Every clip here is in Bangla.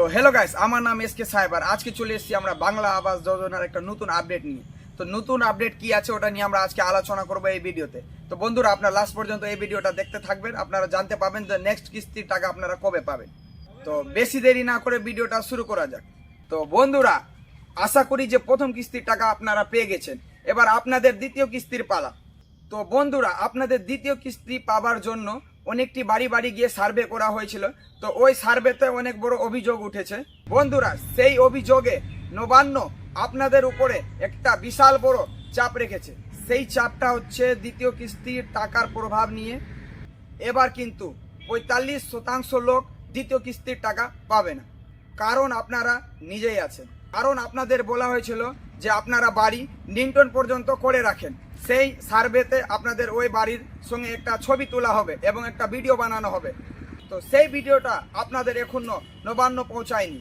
তো হ্যালো গাইস আমার নাম এস কে সাহেবার আজকে চলে এসেছি আমরা বাংলা আবাস যোজনার একটা নতুন আপডেট নিয়ে। তো নতুন আপডেট কি আছে ওটা নিয়ে আমরা আজকে আলোচনা করব এই ভিডিওতে। তো বন্ধুরা, আপনারা লাস্ট পর্যন্ত এই ভিডিওটা দেখতে থাকবেন। আপনারা জানতে পাবেন যে নেক্সট কিস্তির টাকা আপনারা কবে পাবেন। তো বেশি দেরি না করে ভিডিওটা শুরু করা যাক। তো বন্ধুরা, আশা করি যে প্রথম কিস্তির টাকা আপনারা পেয়ে গেছেন। এবার আপনাদের দ্বিতীয় কিস্তির পালা। তো বন্ধুরা, আপনাদের দ্বিতীয় কিস্তি পাবার জন্য অনেকটি বাড়ি বাড়ি গিয়ে সার্ভে করা হয়েছিল। তো ওই সার্ভেতে অনেক বড় অভিযোগ উঠেছে। বন্ধুরা, সেই অভিযোগে নবান্ন আপনাদের উপরে একটা বিশাল বড় চাপ রেখেছে। সেই চাপটা হচ্ছে দ্বিতীয় কিস্তির টাকার প্রভাব নিয়ে। এবার কিন্তু পঁয়তাল্লিশ শতাংশ লোক দ্বিতীয় কিস্তির টাকা পাবে না। কারণ আপনারা নিজেই আছেন। কারণ আপনাদের বলা হয়েছিল যে আপনারা বাড়ি নিন্টন পর্যন্ত করে রাখেন। সেই সার্ভেতে আপনাদের ওই বাড়ির সঙ্গে একটা ছবি তোলা হবে এবং একটা ভিডিও বানানো হবে। তো সেই ভিডিওটা আপনাদের এখনও নবান্ন পৌঁছায়নি।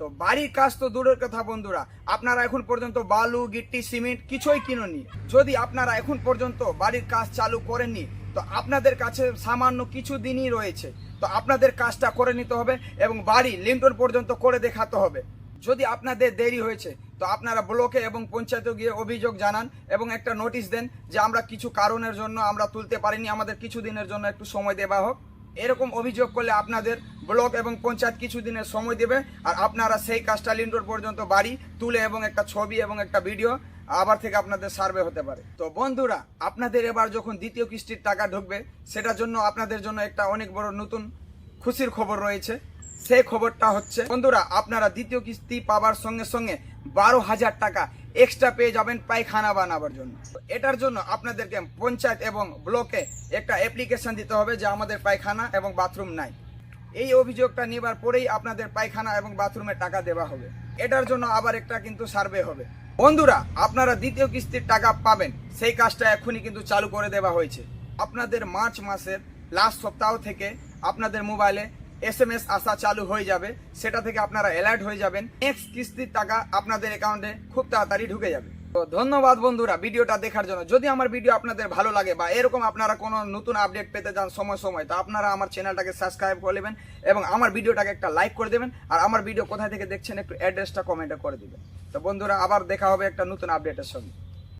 তো বাড়ির কাজ তো দূরের কথা বন্ধুরা, আপনারা এখন পর্যন্ত বালু, গিট্টি, সিমেন্ট কিছুই কিনুনি যদি আপনারা এখন পর্যন্ত বাড়ির কাজ চালু করেননি, তো আপনাদের কাছে সামান্য কিছু দিনই রয়েছে। তো আপনাদের কাজটা করে নিতে হবে এবং বাড়ি লিন্টন পর্যন্ত করে দেখাতে হবে। যদি আপনাদের দেরি হয়েছে, তো আপনারা ব্লকে এবং পঞ্চায়েতে গিয়ে অভিযোগ জানান এবং একটা নোটিশ দেন যে আমরা কিছু কারণের জন্য আমরা তুলতে পারিনি, আমাদের কিছু দিনের জন্য একটু সময় দেওয়া হোক। এরকম অভিযোগ করলে আপনাদের ব্লক এবং পঞ্চায়েত কিছু দিনের সময় দেবে আর আপনারা সেই কাজটা লিন্ডোর পর্যন্ত বাড়ি তুলে এবং একটা ছবি এবং একটা ভিডিও আবার থেকে আপনাদের সার্ভে হতে পারে। তো বন্ধুরা, আপনাদের এবার যখন দ্বিতীয় কিস্তির টাকা ঢুকবে, সেটার জন্য আপনাদের জন্য একটা অনেক বড় নতুন খুশির খবর রয়েছে। সেই খবরটা হচ্ছে, বন্ধুরা, আপনারা দ্বিতীয় কিস্তি পাবার সঙ্গে সঙ্গে বারো হাজার টাকা এক্সট্রা পেয়ে যাবেন পায়খানা বানাবার জন্য। এটার জন্য আপনাদেরকে পঞ্চায়েত এবং ব্লকে একটা অ্যাপ্লিকেশন দিতে হবে যে আমাদের পায়খানা এবং বাথরুম নাই। এই অভিযোগটা নেবার পরেই আপনাদের পায়খানা এবং বাথরুমের টাকা দেওয়া হবে। এটার জন্য আবার একটা কিন্তু সার্ভে হবে। বন্ধুরা, আপনারা দ্বিতীয় কিস্তির টাকা পাবেন, সেই কাজটা এখনই কিন্তু চালু করে দেওয়া হয়েছে। আপনাদের মার্চ মাসের লাস্ট সপ্তাহ থেকে আপনাদের মোবাইলে এস এম এস আসা চালু হয়ে যাবে, সেটা থেকে আপনারা অ্যালার্ট হয়ে যাবেন। নেক্সট কিস্তির টাকা আপনাদের অ্যাকাউন্টে খুব তাড়াতাড়ি ঢুকে যাবে। তো ধন্যবাদ বন্ধুরা ভিডিওটা দেখার জন্য। যদি আমার ভিডিও আপনাদের ভালো লাগে বা এরকম আপনারা কোনো নতুন আপডেট পেতে চান সময় সময়, তো আপনারা আমার চ্যানেলটাকে সাবস্ক্রাইব করে নেবেন এবং আমার ভিডিওটাকে একটা লাইক করে দেবেন। আর আমার ভিডিও কোথায় থেকে দেখছেন একটু অ্যাড্রেসটা কমেন্টে করে দেবেন। তো বন্ধুরা আবার দেখা হবে একটা নতুন আপডেটের সঙ্গে।